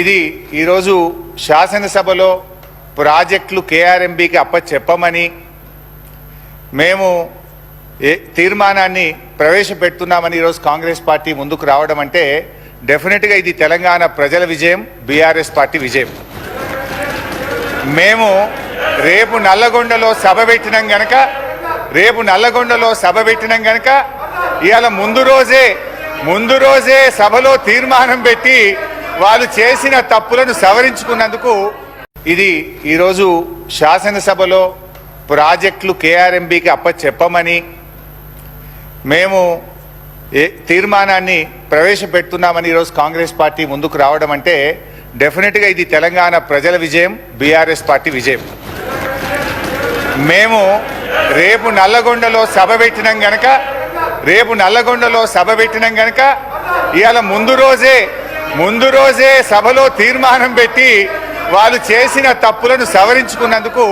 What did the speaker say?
ఇది ఈరోజు శాసనసభలో ప్రాజెక్టులు కేఆర్ఎంబికి అప్ప చెప్పమని మేము ఏ తీర్మానాన్ని ప్రవేశపెడుతున్నామని ఈరోజు కాంగ్రెస్ పార్టీ ముందుకు రావడం అంటే డెఫినెట్గా ఇది తెలంగాణ ప్రజల విజయం బీఆర్ఎస్ పార్టీ విజయం. మేము రేపు నల్లగొండలో సభ పెట్టినాం గనక రేపు నల్లగొండలో సభ పెట్టినాం గనక ఇవాళ ముందు రోజే ముందు రోజే సభలో తీర్మానం పెట్టి వాళ్ళు చేసిన తప్పులను సవరించుకున్నందుకు ఇది ఈరోజు శాసనసభలో ప్రాజెక్టులు కేఆర్ఎంబికి అప్ప చెప్పమని మేము తీర్మానాన్ని ప్రవేశపెడుతున్నామని ఈరోజు కాంగ్రెస్ పార్టీ ముందుకు రావడం అంటే డెఫినెట్గా ఇది తెలంగాణ ప్రజల విజయం బీఆర్ఎస్ పార్టీ విజయం. మేము రేపు నల్లగొండలో సభ పెట్టినాం గనక రేపు నల్లగొండలో సభ పెట్టినాం గనక ఇవాళ ముందు రోజే ముందు రోజే సభలో తీర్మానం పెట్టి వాళ్ళు చేసిన తప్పులను సవరించుకున్నందుకు